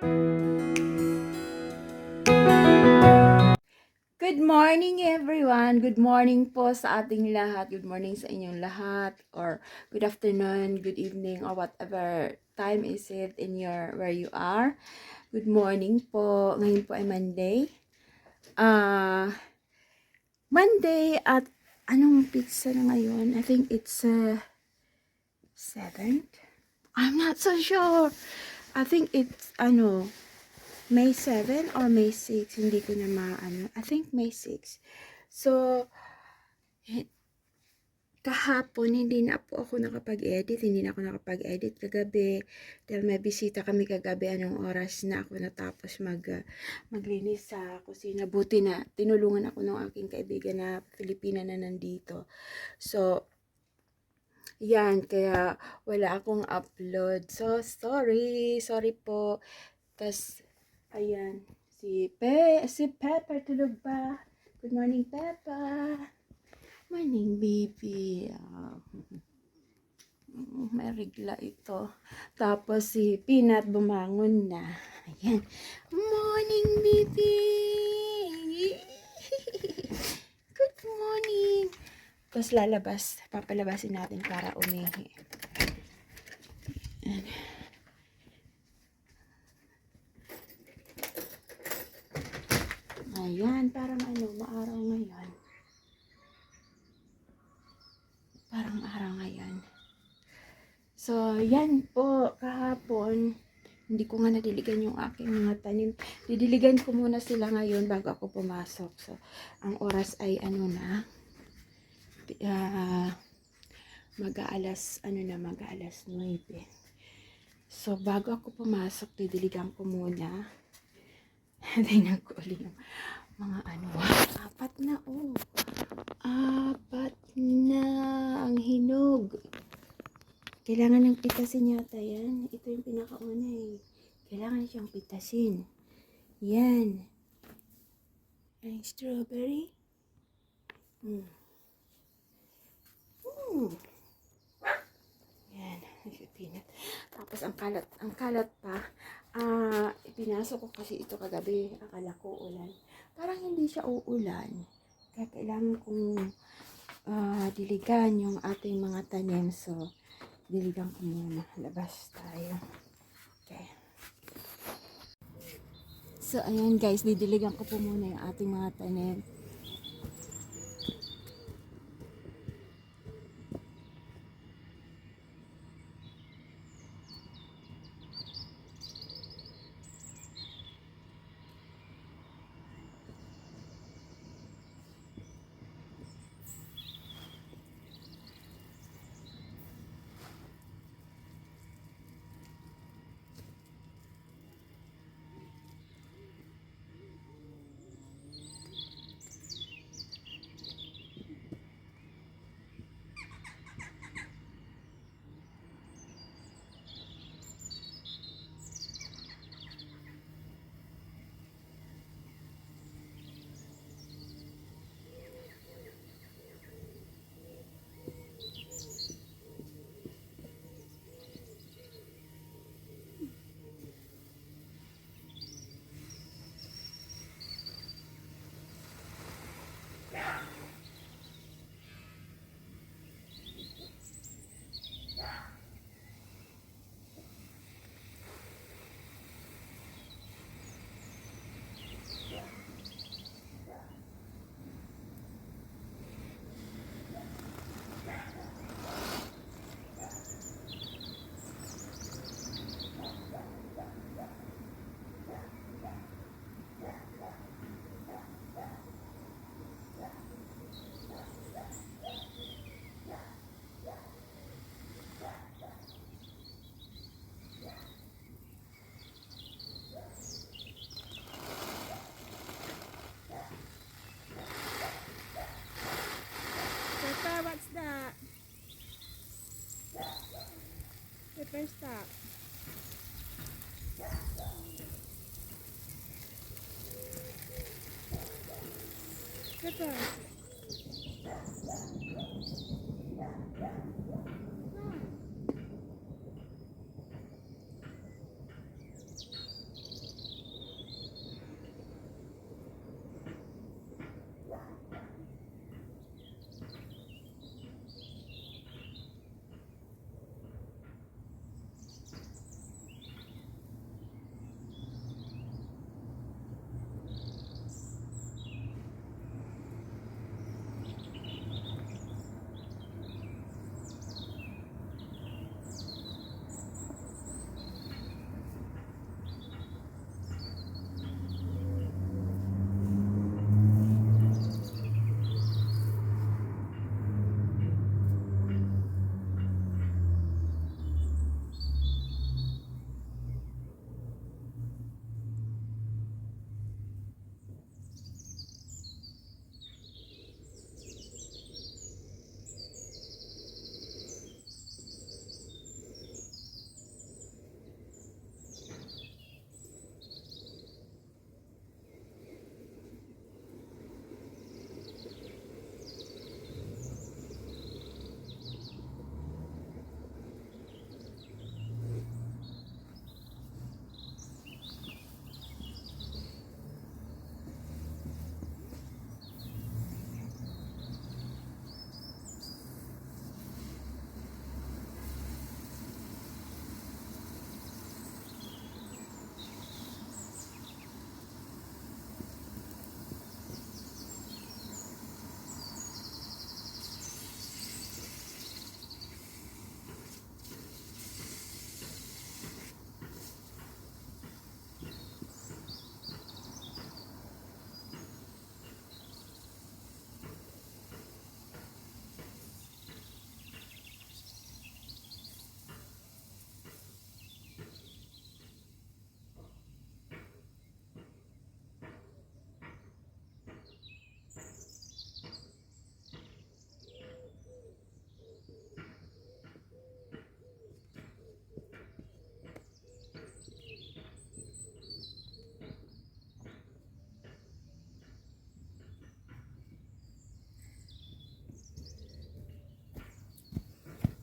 Good morning everyone. Good morning po sa ating lahat. Good morning sa inyong lahat or good afternoon, good evening or whatever time is it in your where you are. Good morning po. Ngayon po ay Monday. Ah Monday at anong pizza na ngayon? I think it's uh, 7th. I'm not so sure. I think it's ano May 7 or May 6, hindi ko na maano. I think May 6. So, eh, kahapon, hindi na po ako nakapag-edit. Hindi na ako nakapag-edit kagabi. Dahil may bisita kami kagabi. Anong oras na ako natapos mag, uh, maglinis sa kusina. Buti na, tinulungan ako ng aking kaibigan na Filipina na nandito. So, yan, kaya wala akong upload. So, sorry. Sorry po. Tapos, Ayan, si Pe, si Pepper tulog pa. Good morning, Peppa. Morning, baby. Ah, may regla ito. Tapos si Peanut bumangon na. Ayan. Morning, baby. Good morning. Tapos lalabas, papalabasin natin para umihi. Ayan. Ayan, parang ano, maaraw ngayon. Parang araw ngayon. So, yan po, kahapon, hindi ko nga nadiligan yung aking mga tanim. Didiligan ko muna sila ngayon bago ako pumasok. So, ang oras ay ano na, uh, mag-aalas, ano na, mag-aalas 9. So, bago ako pumasok, didiligan ko muna. Tingnan ko ulit yung mga ano. Apat na, oh. Apat na ang hinog. Kailangan ng pitasin yata yan. Ito yung pinakauna eh. Kailangan siyang pitasin. Yan. Ang strawberry. Mm. Yan. Peanut. Tapos ang kalat, ang kalat pa, ah, pinasok ko kasi ito kagabi. Akala ko ulan. Parang hindi siya uulan. Kaya kailangan kong ah, diligan yung ating mga tanim. So, diligan ko muna. Labas tayo. Okay. So, ayan guys, didiligan ko po muna yung ating mga tanim. Pepper, stop. Pepper.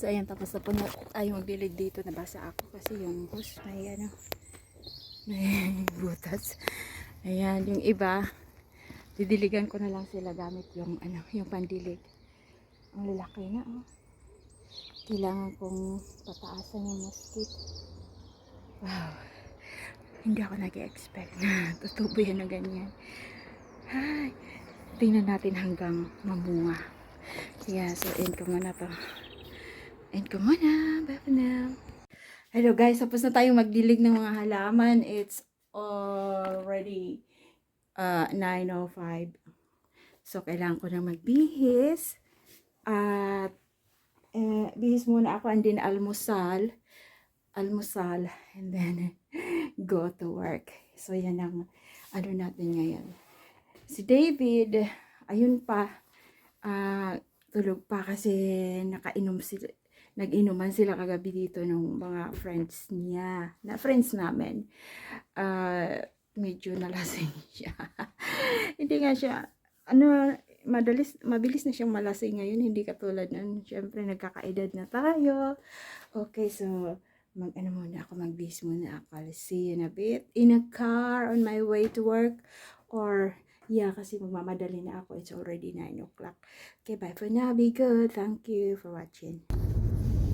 So ayan, tapos na po na tayo magdilig dito. Nabasa ako kasi yung hose may ano, may butas. Ayan, yung iba, didiligan ko na lang sila gamit yung ano, yung pandilig. Ang lalaki na oh. Kailangan kong pataasan yung mosquito. Wow. Hindi ako nag-expect na tutubo yan na ganyan. Ay, tingnan natin hanggang mamunga. Yeah, so end ko muna to. End ko muna. Bye for now. Hello guys, tapos na tayong magdilig ng mga halaman. It's already uh, 9.05. So, kailangan ko na magbihis. At, eh, bihis muna ako and then almusal. Almusal. And then, go to work. So, yan ang ano natin ngayon. Si David, ayun pa, ah, tulog pa kasi nakainom sila, nag-inuman sila kagabi dito ng mga friends niya, na friends namin. Ah, medyo nalasing siya. hindi nga siya, ano, madalis, mabilis na siyang malasing ngayon, hindi katulad nun. Siyempre, nagkakaedad na tayo. Okay, so, mag ano muna ako, mag-bis muna ako. I'll see you in a bit. In a car on my way to work. Or, yeah, kasi magmamadali na ako. It's already 9 o'clock. Okay, bye for now. Be good. Thank you for watching.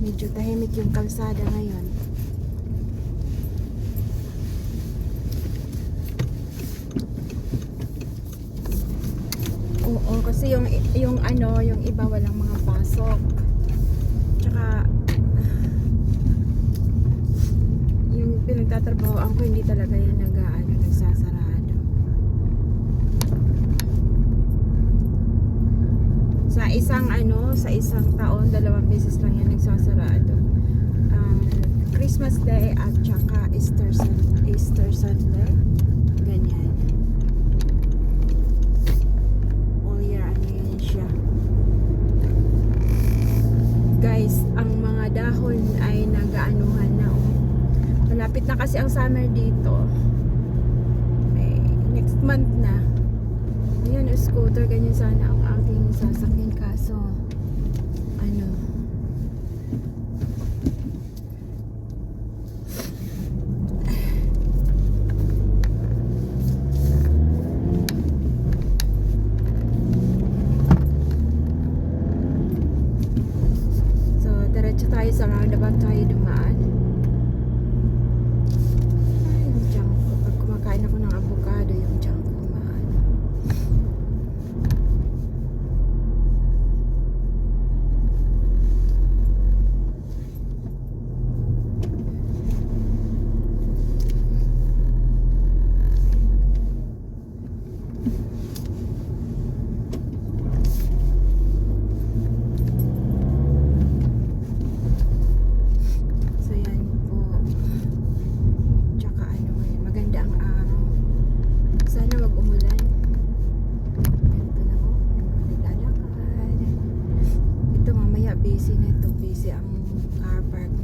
Medyo tahimik yung kalsada ngayon. Oo, kasi yung yung ano, yung iba walang mga pasok. Tsaka yung pinagtatrabahoan ko hindi talaga yan nag ano, nagsasarado. Sa isang ano, sa isang taon, dalawang beses lang yan nagsasarado. Ah, Christmas Day at tsaka Easter, Sun- Easter Sunday. Ganyan. all year ano yan siya guys ang mga dahon ay nagaanuhan na oh. malapit na kasi ang summer dito eh, next month na ayan scooter ganyan sana ang aking sasakyan kaso ano So, diretso tayo sa roundabout tayo dumaan. Ay, yung junk ko. Pag kumakain ako ng avocado, yung junk ko maano. So, yan po. Tsaka ano ngayon, maganda ang araw. Sana wag umulan. Ganito na po. Naglalakad. Ito mamaya busy na ito. Busy ang car park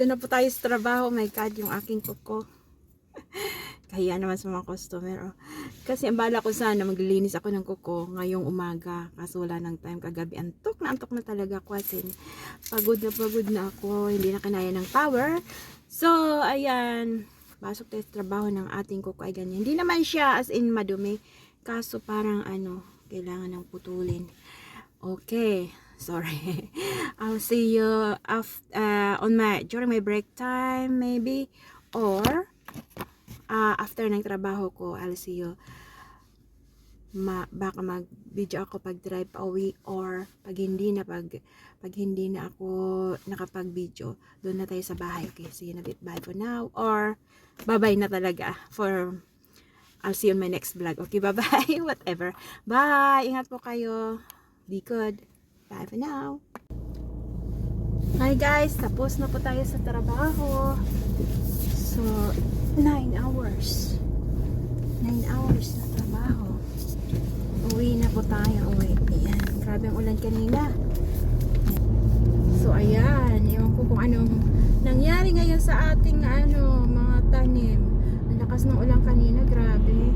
dito na po tayo sa trabaho. My God, yung aking kuko. Kaya naman sa mga customer. Oh. Kasi ang bala ko sana maglilinis ako ng kuko ngayong umaga. Kaso wala ng time kagabi. Antok na antok na talaga ako. As pagod na pagod na ako. Hindi na kanaya ng power. So, ayan. Pasok tayo sa trabaho ng ating kuko ay ganyan. Hindi naman siya as in madumi. Kaso parang ano, kailangan ng putulin. Okay. Sorry. I'll see you af uh, on my during my break time maybe. Or uh, after ng trabaho ko I'll see you. Ma baka mag video ako pag drive pa uwi or pag hindi na pag pag hindi na ako nakapag video doon na tayo sa bahay. Okay see you in a bit. Bye for now. Or bye bye na talaga for I'll see you on my next vlog. Okay bye bye whatever. Bye. Ingat po kayo. Be good Bye for now. Hi guys, tapos na po tayo sa trabaho. So, 9 hours. 9 hours na trabaho. Uwi na po tayo. Uwi. Ayan. Grabe ang ulan kanina. So, ayan. Ewan ko kung anong nangyari ngayon sa ating ano, mga tanim. Ang lakas ng ulan kanina. Grabe.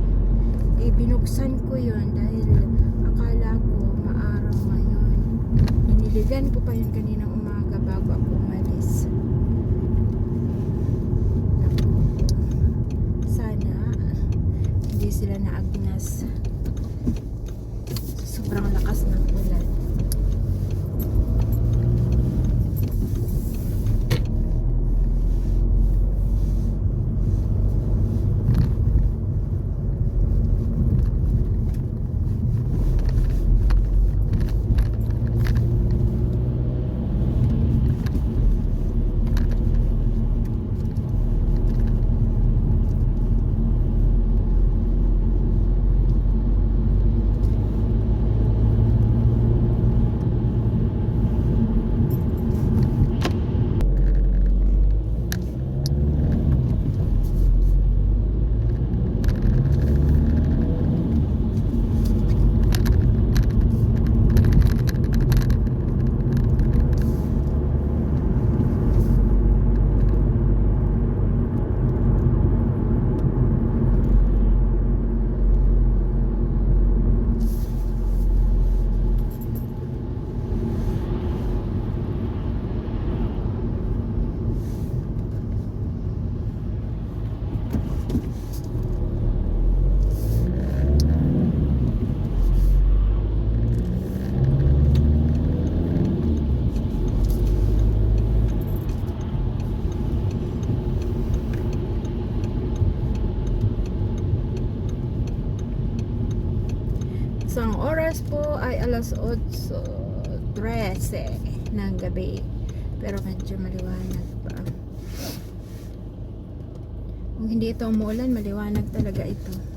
Eh, binuksan ko yun dahil akala ko. Iniligan ko pa yun kaninang umaga bago ako umalis. Sana hindi sila naagnas. Sobrang lakas ng ulan. So, ang oras po ay alas 8.13 ng gabi. Pero medyo maliwanag pa. Kung hindi ito umuulan, maliwanag talaga ito.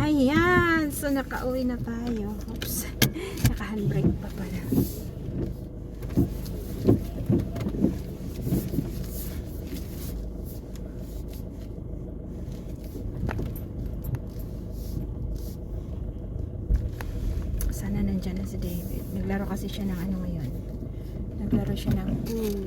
Ayan, so nakauwi na tayo. Oops, naka-handbrake pa pala. Sana nandyan na si David. Naglaro kasi siya ng ano ngayon. Naglaro siya ng pool.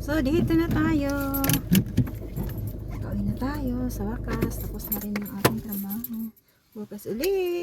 So, dito na tayo. Gawin na tayo sa wakas. Tapos na rin yung ating trabaho. Bukas uli. Bye for now.